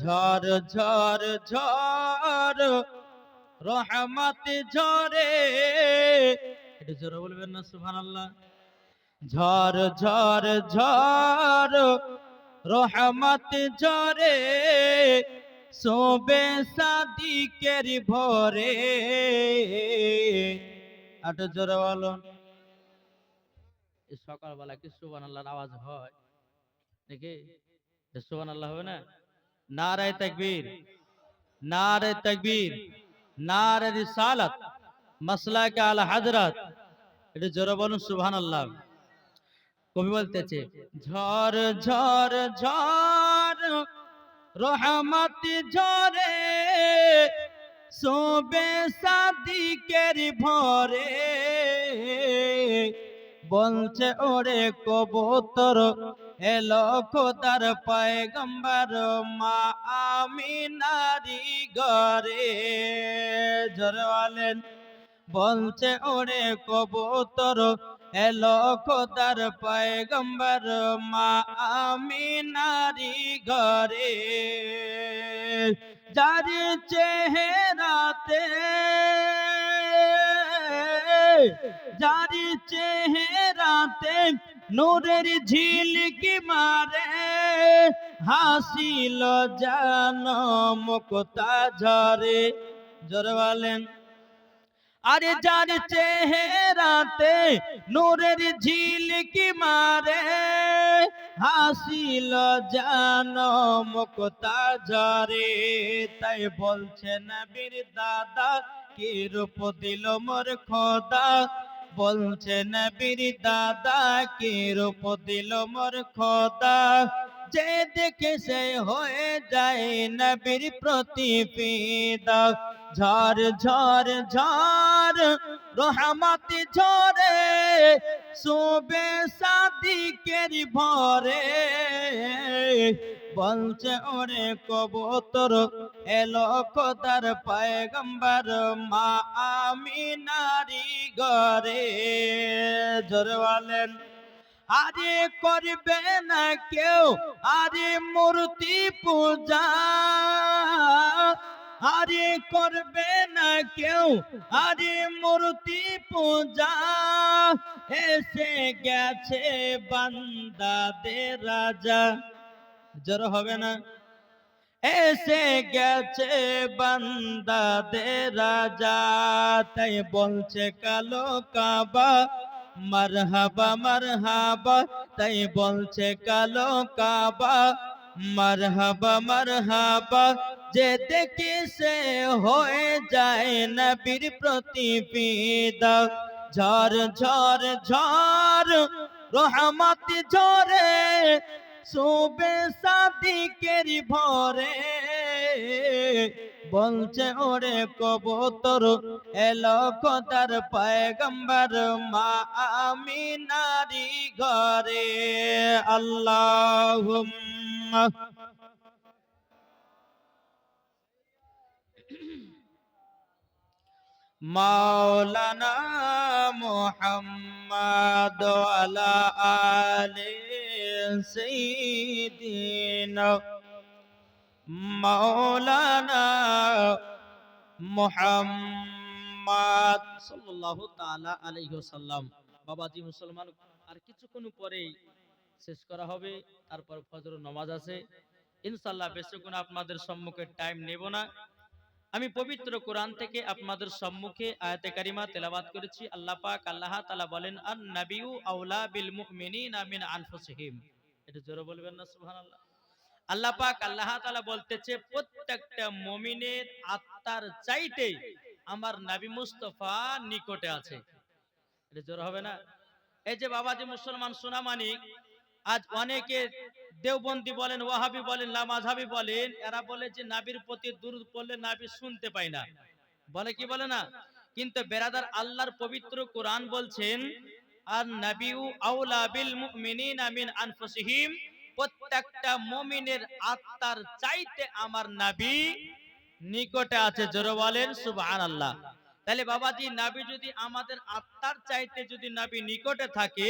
ঝড় ঝড় ঝড়, রহমত ঝরে। এটা জোরে বলবেন না, সুবহানাল্লাহ। ঝড় ঝড় ঝড়, রহমত ঝরে। সোবে সাদিকের ভরে। আটো জোরে বলো সকালবেলা কি সুবহানাল্লাহর আওয়াজ হয়? দেখি সুবহানাল্লাহ হবে না? নারায় তাকবীর। নারে তাকবীর। নারে রিসালাত। মাসলাকে আল হযরত এটা জোরে বলুন সুবহানাল্লাহ। কবি বলতেছে ঝড় ঝড় ঝড় রহমত ঝরে সোবে সাদিকের ভরে। বলছে ওরে কবুতর এলো খোদার পায়গম্বর মা আমি নারী ঘরে। জরওয়ালেন বলছে, ওরে কবুতর, এলো খোদার পায়গম্বর, মা, আমি নারী ঘরে। যার চেহারাতে যার চেহারাতে নূরের ঝিলকি মারে হাসিল জানম কোথা ঝরে। জোরে বলেন। আরে যার চেহারাতে নূরের ঝিলকি মারে, হাসিল জানম কোথা ঝরে। তাই বলছে নবীর দাদা, কি রূপ দিল মোর খোদা? বলছে নবীর দাদা, কি রূপ দিল মোর খোদা? যে দেখে সে হয়ে যায় নবীর প্রতি ফিদা ঝড় ঝড় ঝড়, রহমত ঝরে শোবে সাদিকের ভরে। বলছে, ওরে কবুতর, এলো খোদার পায়গম্বর, মা আমি নারী ঘরে। জোরে বলেন। আরে করবে না কেউ? আরে মূর্তি পূজা। আরে করবে না কেউ? আরে মূর্তি পূজা। এসে গেছে বান্দাদের রাজা। জোর হবে না? এসে গেছে বান্দাদের রাজা। তাই বলছে কালো কাবা। মারহাবা মারহাবা, তাই বলছে কালো কাবা। মারহাবা মারহাবা, যে দেখি সে হয়ে যায় নবীর প্রতি ফিদা ঝড় ঝড় ঝড়, রহমত ঝরে শোবে সাদিকের ভরে। বলছে, ওরে কবুতর এলো খোদার পায়গম্বর, মা আমি নারী ঘরে। আল্লাহ মাওলানা মোহাম্মদ আলা আলে সাইয়্যিদিনা আর বেশিক্ষণ আপনাদের সম্মুখে টাইম নেব না। আমি পবিত্র কোরআন থেকে আপনাদের সম্মুখে আয়াতে কারিমা তেলাবাত করেছি। আল্লাহ পাক আল্লাহ তাআলা বলেন আন নাবিয়ু আউলা বিল মুমিনিনা মিন এটা জোরে বলবেন না, সুবহানাল্লাহ। আল্লাহ পাক আল্লাহ তাআলা বলতেছে, প্রত্যেকটা মুমিনের আত্মার চাইতে আমার নবী মুস্তাফা নিকটে আছে। এটা জোরে হবে না? এই যে বাবাজি মুসলমান সোনামানিক আজ অনেকে দেওবন্দি বলেন, ওয়াহাবি বলেন লামাজহাবি বলেন, এরা বলে যে নাবির প্রতি দুরুদ পড়লে নাবি শুনতে পায় না। বলে কি বলে না? কিন্তু বেরাদার আল্লাহর পবিত্র কোরআন বলছেন আর নাবিউ আউলা বিল মুমিনিনা মিন আনফুসিহিম প্রত্যেকটা মমিনের আত্মার চাইতে আমার নাবি নিকটে আছে। জোরে বলেন সুবহানাল্লাহ। তাহলে বাবাজি, নাবি যদি আমাদের আত্মার চাইতে যদি নাবি নিকটে থাকে,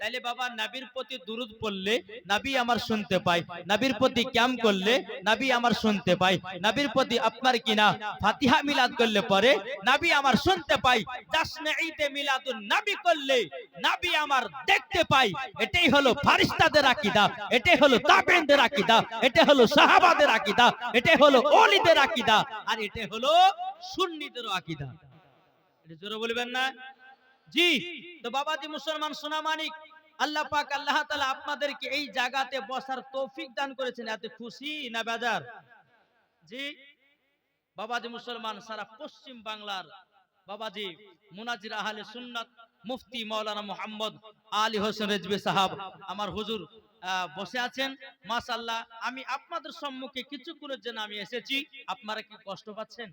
তাহলে বাবা, নাবির প্রতি দুরুদ পড়লে নাবি আমার শুনতে পায়। নাবির প্রতি ক্যাম করলে নাবি আমার শুনতে পায়। নাবির প্রতি আপনার কিনা ফাতিহা মিলাদ করলে পরে নাবি আমার শুনতে পাই জাসনে ঈদে মিলাদুন নাবি করলে নাবি আমার দেখতে পাই এটাই হলো ফারিস্তাদের আকীদা, এটাই হলো তাবেনদের আকীদা এটা হলো সাহাবাদের আকীদা, এটাই হলো ওলিদের আকীদা, আর এটা হলো সুন্নিদের আকীদা। জোরে বলবেন না? জি, তো বাবাজি মুসলমান সোনা মানিক, আল্লাহ পাক আল্লাহ আপনাদেরকে এই জায়গাতে বসার তৌফিক দান করেছেন। খুশি না জি, বাবাজি মুসলমান সারা পশ্চিম বাংলার বাবাজি মুনাজির আহলে সুন্নাত মুফতি মাওলানা মোহাম্মদ আলী হোসেন রেজবি সাহাব আমার হুজুর বসে আছেন। মাশাআল্লাহ, আমি আপনাদের সম্মুখে কিছুক্ষণের জন্য আমি এসেছি। আপনারা কি কষ্ট পাচ্ছেন?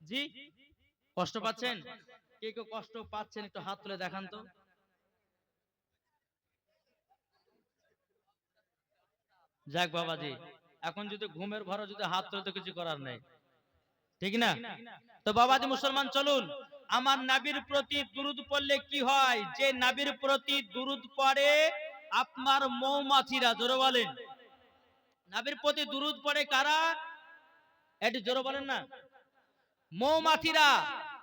জি কষ্ট পাচ্ছেন? কে কেউ কষ্ট পাচ্ছেন একটু হাত তুলে দেখান তো। যাক বাবাজি এখন যদি ঘুমের ঘরে যদি হাত তুলে তো কিছু করার নেই। ঠিক না? তো বাবাজি মুসলমান চলুন। আমার নাবির প্রতি দুরুদ পড়লে কি হয়? যে নাবির প্রতি দুরুদ পড়ে আপনার মৌমাছিরা জোরে বলেন। নাবির প্রতি দুরুদ পড়ে কারা? এটি জোরে বলেন না। মৌমাছিরা।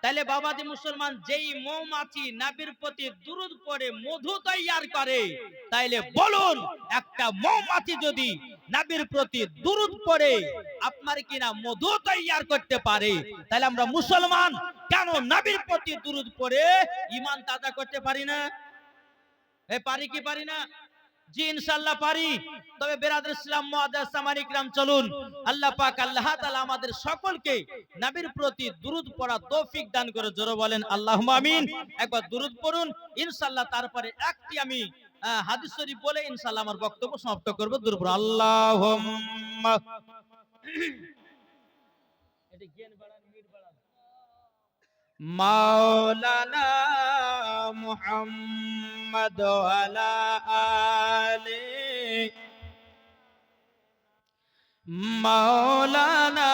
তাহলে বাবাজি মুসলমান, যেই মৌমাছি নাবির প্রতি দুরুদ পড়ে, মধু তৈয়ার করে, তাইলে বলুন, একটা মৌমাছি যদি নাবির প্রতি দুরুদ পরে আপনার কিনা মধু তৈয়ার করতে পারে? তাহলে আমরা মুসলমান, কেন নাবির প্রতি দুরুদ পরে ইমান তাজা করতে পারি না? এ পারি কি পারি না? জি ইনশাআল্লাহ পারি। তবে ইসলাম ইকরাম চলুন। আল্লাহ পাক আল্লাহ তাআলা আমাদের সকলকে নবীর প্রতি দুরুদ পড়া তৌফিক দান করে জোরে বলেন আমিন। একবার দুরুদ পড়ুন ইনশাআল্লাহ তারপরে একটি আমি হাদিস শরীফ বলে ইনশাআল্লাহ আমার বক্তব্য সমাপ্ত করব দুরুদ পড়ুন। আল্লাহুম্মা এটা জ্ঞান বাড়ান মিট বাড়ান। মাওলানা মুহাম্মদ وعلى آل مولانا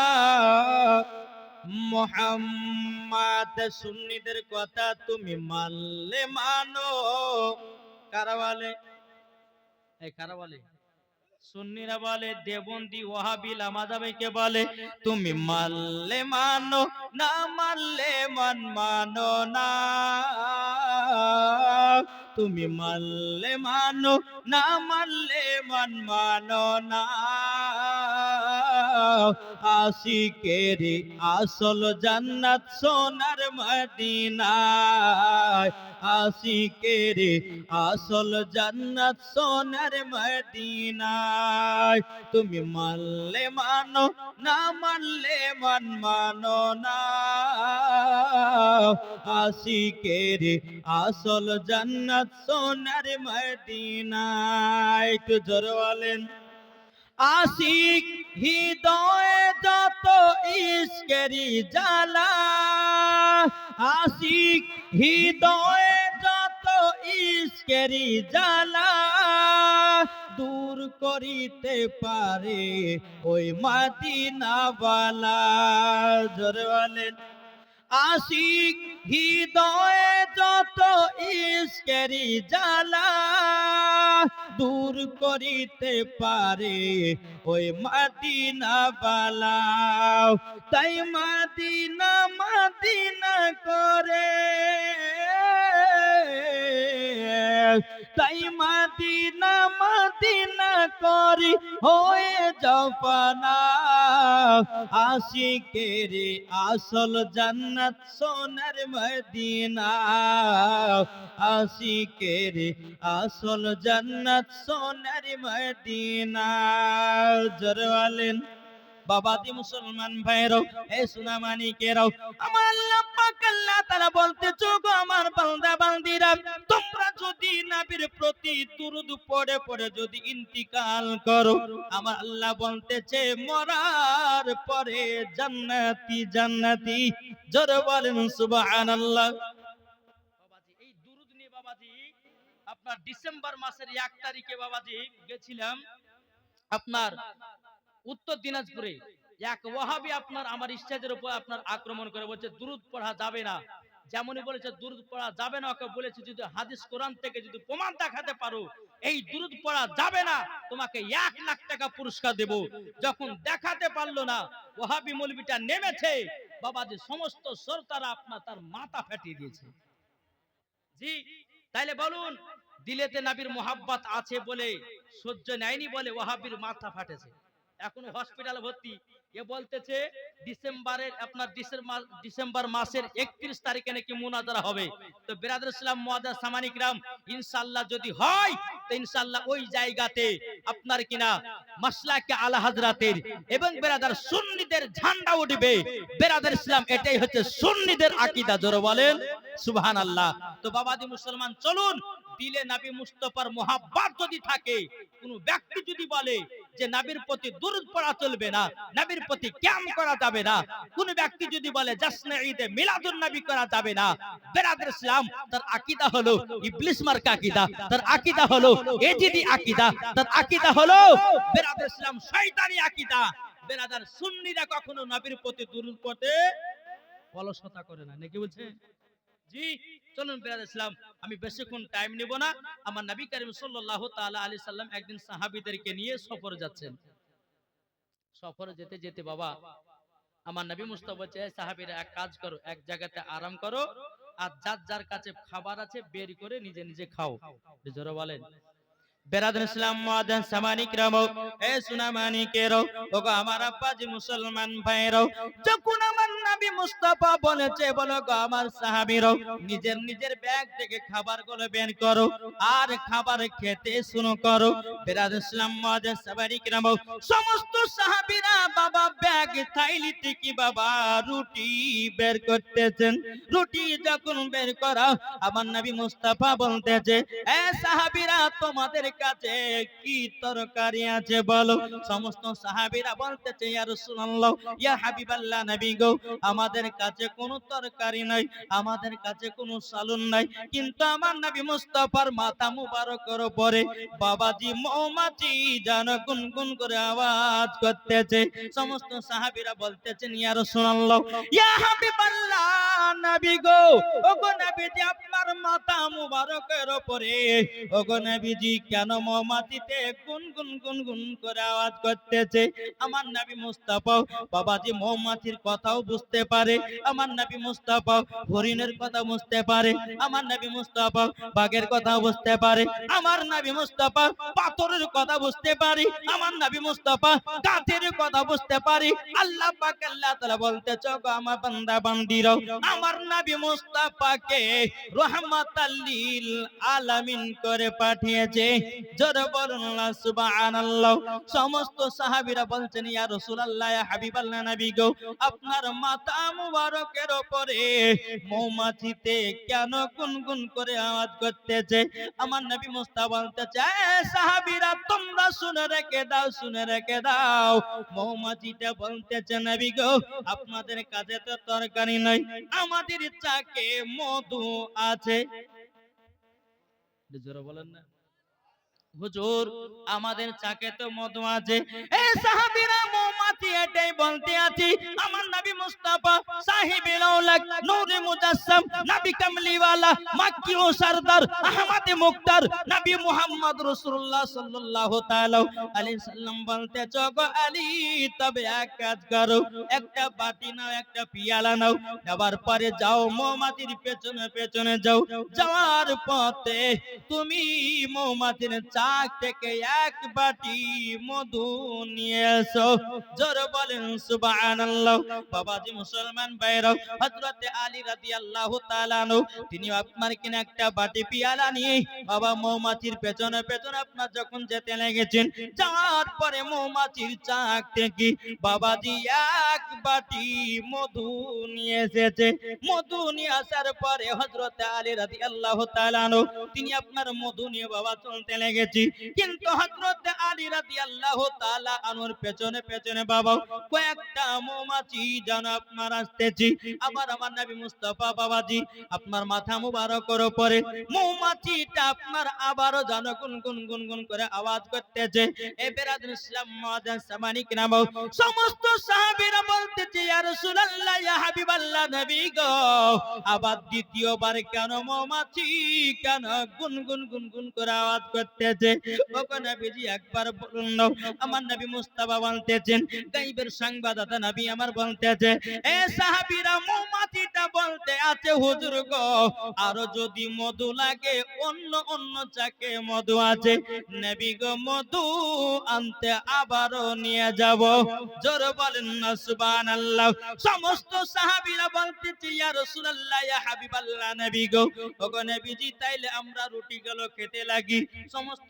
মোহাম্মদ সুন্নিদের কথা তুমি মানলে মানো। কারা বলে এই কারা বলে সুন্নিরা বলে, দেবন্দি ওয়াহাবি লামাজাবিকে বলে, তুমি মানলে মানো না, মানলে মন মানো না। তুমি মানলে মানো না, মানলে মন মানো না। আশিকের আসল জান্নাত সোনার মদিনায়। আশিকের আসল জান্নাত সোনার মদিনায়। তুমি মানলে মানো, না মানলে মন মানো না। আশিকের আসল জান্নাত সোনার মদিনায়। একটু জোর বলেন। আশিক হৃদয়ে যত ইস্কেরি জ্বালা, আশিক হৃদয়ে যত ইস্কেরি জ্বালা, দূর করিতে পারে ওই মাদিনা বালা জোরে বলেন, আশিক হৃদয়ে যত ইস্কেরি জ্বালা দূর করিতে পারে। ওই মাদিনা বালা তাই মাদিনা মাদিনা করে। তাই মাদিনা মাদিনা করি হয়ে জপানা আশিকের আসল জান্নাত সোনার মদিনা। আশিকের আসল জান্নাত সোনার মদিনা। জরওয়ালেন বাবাদি মুসলমান ভাইরাও এ সুনামানিকেরাও। আমার আল্লাহ পাক আল্লাহ তাআলা বলতেছো গো আমার বান্দা, বান্দিরা নবীর প্রতি দুরূদ পড়ে পড়ে যদি ইন্তিকাল করো, আমার আল্লাহ বলতেছে, মরার পরে জান্নাতি জান্নাতি, জোরে বলেন সুবহানাল্লাহ। বাবাজি, এই দুরূদ নিয়ে বাবাজি, আপনার ডিসেম্বর মাসের এক তারিখে বাবাজি গেছিলাম আপনার উত্তর দিনাজপুরে। এক ওয়াহাবি আপনার, আমার স্টেজের উপর আপনার আক্রমণ করে বলছে, দুরুদ পড়া যাবে না। যেমনই বলেছে, দুরুদ পড়া যাবে না। ওকে বলেছে, যদি হাদিস কোরআন থেকে যদি প্রমাণ দেখাতে পারো, এই দুরুদ পড়া যাবে না, তোমাকে এক লাখ টাকা পুরস্কার দেব। যখন দেখাতে পারল না, ওহাবি মৌলবিটা নেমেছে। বাবাজি, সমস্ত শ্রোতারা আপনার, তার মাথা ফাটিয়ে দিয়েছে। জি, তাইলে বলুন, দিলেতে নাবির মোহাব্বত আছে বলে সহ্য নেয়নি বলে ওহাবির মাথা ফাটেছে। এখন হসপিটালে ভর্তি। এ বলতেছে, ডিসেম্বরের, আপনার ডিসেম্বর মাসের একত্রিশ তারিখে নাকি মুনাজারা হবে। তো বিরাদর ইসলাম মুআদ্দাস সামানিক রাম ইনশাআল্লাহ যদি হয়, তো ইনশাআল্লাহ ওই জায়গাতে আপনার কিনা মাসলাকে আলা হাজরাতের এবং বেরাদার সুন্নিদের ঝান্ডা উঠবে। বেরাদার ইসলাম, এটাই হচ্ছে সুন্নিদের আকীদা। জোরে বলেন, সুবহানাল্লাহ। তো বাবাজি মুসলমান, চলুন দিলে নবী মুস্তফার মোহাব্বত যদি থাকে, কোন ব্যক্তি যদি বলে যে নবীর প্রতি দুরূদ পড়া চলবে না, নবীর প্রতি ক্যাম করা যাবে না, কোন ব্যক্তি যদি বলে জাসনে ঈদে মিলাদুন নবী করা যাবে না, বেরাদর ইসলাম, তার আকীদা হলো ইবলিস মার্কা আকীদা, তার আকীদা হলো এজিদি আকীদা, তার আকীদা হলো বেরাদর ইসলাম শয়তানি আকীদা। বেরাদার সুন্নিরা কখনো নবীর প্রতি দুরূদ পড়তে অলসতা করে না, নাকি বলছে জি। চলুন বেরাদ ইসলাম, আমি বেশিক্ষণ টাইম নেব না। আমার নবী করিম সাল্লাল্লাহু তাআলা আলাইহি সাল্লাম একদিন সাহাবীদেরকে নিয়ে সফরে যাচ্ছেন। সফরে যেতে যেতে বাবা, আমার নবী মুস্তাফা "এই সাহাবীরা, এক কাজ করো, এক জায়গাতে আরাম করো, আর যার যার কাছে খাবার আছে, বের করে নিজে নিজে খাও। জোরে বলেন। বেরাদুল ইসলাম মুআদ্দান সামানিক রামো এ সুনামানিকেরও ওগো আমার আব্বাজি মুসলমান ভাইরাও যখন আমার নবী মুস্তাফা বলেছে, বলো গো আমার নিজের নিজের ব্যাগ থেকে বের করো আর খাবার খেতে শুরু করো। ইসলাম মুআদ্দান সামানিক রামো সমস্ত বাবা ব্যাগ, থাইলি থেকে বাবা রুটি বের করতেছেন। রুটি যখন বের করা, আমার নবী মুস্তাফা বলতেছে, এ তোমাদের কাছে কি তরকারি আছে বলো? সমস্ত সাহাবীরা বলতেছে, ইয়া রাসূলুল্লাহ, ইয়া হাবিবাল্লাহ নবী গো আমাদের কাছে কোনো তরকারি নাই, আমাদের কাছে কোনো সালুন নাই। কিন্তু আমার নবী মুস্তাফার মাথা মুবারকের পরে বাবাজি, মৌমাছি যেন গুনগুন করে আওয়াজ করতেছে। সমস্ত সাহাবিরা বলতেছেন, ইয়া রাসূলুল্লাহ, ইয়া হাবিবাল্লাহ, নবী গো, ওগো নবী মাথা মুবারকের কেন মৌমাছিতে গুন গুন গুন গুন করে আওয়াজ করতেছে? আমার নবী মুস্তাফা, বাবাজি মৌমাছির কথাও বুঝতে পারে। আমার নবী মুস্তাফা, হরিণের কথা বুঝতে পারে। আমার নবী মুস্তাফা, বাঘের কথা বুঝতে পারে। আমার নবী মুস্তাফা, পাথরের কথা বুঝতে পারি। আমার নবী মুস্তাফা কাঠের কথা বুঝতে পারি। আল্লাহ পাক, আল্লাহ তাআলা বলতে চোখ আমার বান্দা, বান্দিরাও, আমার নবী মুস্তাফাকে রহমাতাল মৌমাছিতে কেন গুনগুন করে আওয়াজ করতেছে? আমার নবী মুস্তাফা বলতেছে সাহাবীরা, তোমরা শুনে রেখে দাও, শুনে রেখে দাও। মৌমাছিটা বলতেছে, নবী গো, আপনাদের কাছে তো তরকারি নাই আমাদের চাকে মধু আছে। জোরে বলেন না। হুজুর, আমাদের চাকে তো মধু আছে। এ সাহাবীরা মৌমাছি এটাই বলতে আছি, আমার নবী মুস্তাফা নূরে মুজাসসাম, নবী কামলিওয়ালা ও সরদার, আহমদ মুক্তার, নবী মুহাম্মদ রাসূলুল্লাহ সাল্লাল্লাহু তাআলা আলাইহি সাল্লাম বলতে আলী, তবে এক কাজ করো, একটা বাটি নাও, একটা পিয়ালা নাও, নেবার পরে যাও, মৌমাছির পেছনে পেছনে যাও, যাওয়ার পথে তুমি মৌমাছির চাক থেকে এক বাটি মধু নিয়ে এসো। জোর বলেন, সুবহানাল্লাহ। বাবাজি মুসলমান ভাইরাও, হযরতে আলী রাদিয়াল্লাহু তাআলা আনহু, তিনি আপনার কিনা একটা বাটি পিয়ালা নিয়ে বাবা মৌমাছির পেছনে পেছনে আপনার যখন যেতে লেগেছেন, যাওয়ার পরে মৌমাছির চাক থেকে বাবাজি এক বাটি মধু নিয়ে এসেছে। মধু নিয়ে আসার পরে হযরতে আলী রাদিয়াল্লাহু তাআলা আনহু, তিনি আপনার মধু নিয়ে বাবা চলতে লেগেছি কিন্তু হযরত আলী রাদিয়াল্লাহু তাআলা আনুর পেছনে পেছনে বাবা কয়েকটা মৌমাছি আপনার আসতেছে। আবার আমার নবী মুস্তাফা বাবাজি আপনার মাথা মুবারকের উপরে মৌমাছিটা আপনার আবারও যেন গুন গুন গুন গুন করে আওয়াজ করতেছে। এ বেরাদুল ইসলাম মাদান সামানিক নাম সমস্ত সাহাবীরা বলতেছে, ইয়া রাসূলুল্লাহ, ইয়া হাবিবাল্লাহ, নবী গো, আবার দ্বিতীয়বার কেন মৌমাছি কেন গুন গুন গুন গুন করে আওয়াজ করতেছে? ওগো নবীজি একবার আমার নবী মুস্তাফা বলতেছেন, গাইবের নবী আমার বলতেছে, এ সাহাবীরা বলতে আছে হুজুর গো, আরও যদি মধু লাগে, অন্য অন্য চাকে মধু আছে, নবী গো মধু আনতে আবারও নিয়ে যাব। জোর বলেন না, সুবহানাল্লাহ। সমস্ত সাহাবীরা বলতেছে, ইয়া রাসূলুল্লাহ, ইয়া হাবিবাল্লাহ নবী গো। ওগো নবীজি, তাইলে আমরা রুটি গুলো খেতে লাগি। সমস্ত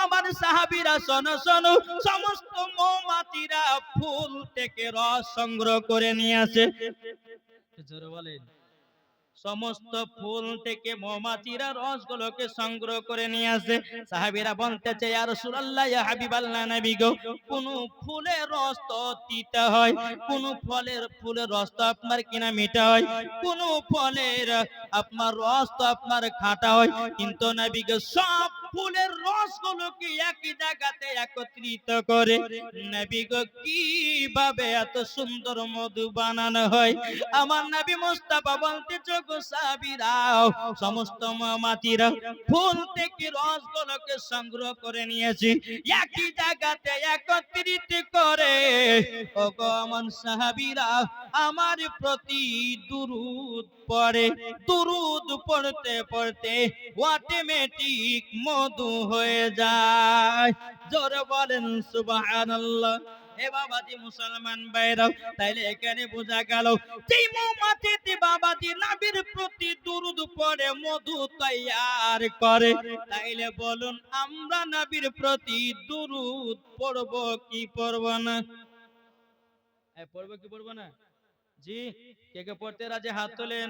সাহাবীরা সন সন সমস্ত মৌমাতিরা ফুল থেকে রস সংগ্রহ করে নিয়ে আসে। জোরে বলেন। সমস্ত ফুল থেকে মৌমাছিরা রসগুলোকে সংগ্রহ করে নিয়ে আসে। সাহাবীরা বলতেছে রাসূলুল্লাহ, ইয়া হাবিবাল্লাহ নবী গো, কোন ফুলের রস তো তিতা হয়? কোন ফলের ফুলের রস তো আপনার কিনা মিঠা হয়? কোন ফলের আপনার রস তো আপনার খাটা হয়? কিন্তু নবী গো, সব ফুলের রসগুলোকে একই জায়গাতে একত্রিত করে, নবী গো, কীভাবে এত সুন্দর মধু বানানো হয়? আমার নবী মুস্তাফা বলতে যোগ সমস্ত ফুল থেকে রসগুলোকে সংগ্রহ করে নিয়েছি। একই জায়গাতে একত্রিত করে আমার সাহাবীরা, আমার প্রতি দুরুদ পড়ে। দুরুদ পড়তে পড়তে অটোমেটিক মধু হয়ে যায়। জোরে বলেন সুবহানাল্লাহ। মুসলমান তাইলে এখানে বোঝা গেল, যেই নাবির প্রতি দুরুদ মধু তৈয়ার করে। তাইলে বলুন, আমরা নাবির প্রতি দুরুদ পড়ব কি পড়ব না? পড়ব কি পড়ব না? জি, কে কে পড়তে রাজে? হাত তোলেন।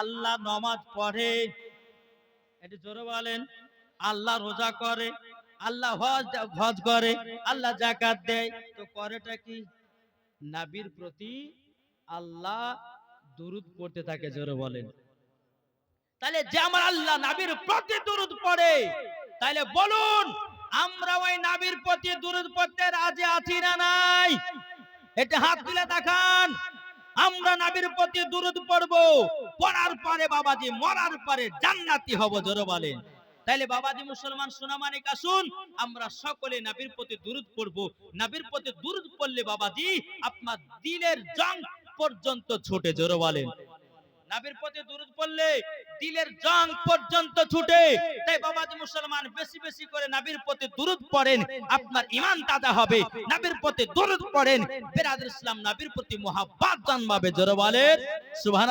আল্লাহ নমাজ পড়ে। এটি জোরে বলেন, আল্লাহ রোজা করে, আল্লাহ হজ হজ করে, আল্লাহ জাকাত দেয়। তো করেটা কি? নাবির প্রতি আল্লাহ দুরুদ পড়তে থাকে, জোরে বলেন। তাহলে যে আমার আল্লাহ নাবির প্রতি দুরুদ পড়ে তাহলে বলুন, আমরা ওই নাবির প্রতি দুরুদ পড়তে রাজি আছি না নাই? এটা হাত তুলে দেখান। আমরা নাবির প্রতি দুরুদ পড়ব। পড়ার পরে বাবাজি, মরার পরে জান্নাতি হব, জোর বলেন। তাইলে বাবাজি, মুসলমান সোনামানিক, আসুন। আমরা সকলে নাবির প্রতি দুরুদ পড়ব। নাবির প্রতি দুরুদ পড়লে বাবাজি, আপনার দিলের জং পর্যন্ত ছোটে, জোর বলেন। নাবির পথে দুরুদ পড়লে দিলের জং পর্যন্ত ছুটে। তাই বাবা মুসলমান বেশি বেশি করে নাবির পথে দুরুদ পড়েন, আপনার ইমান তাজা হবে। নাবির পথে দুরুদ পড়েন বেরাদ ইসলাম নাবির প্রতি মহাব্বত জন্মাবে, জোরে বলেন। সুবহান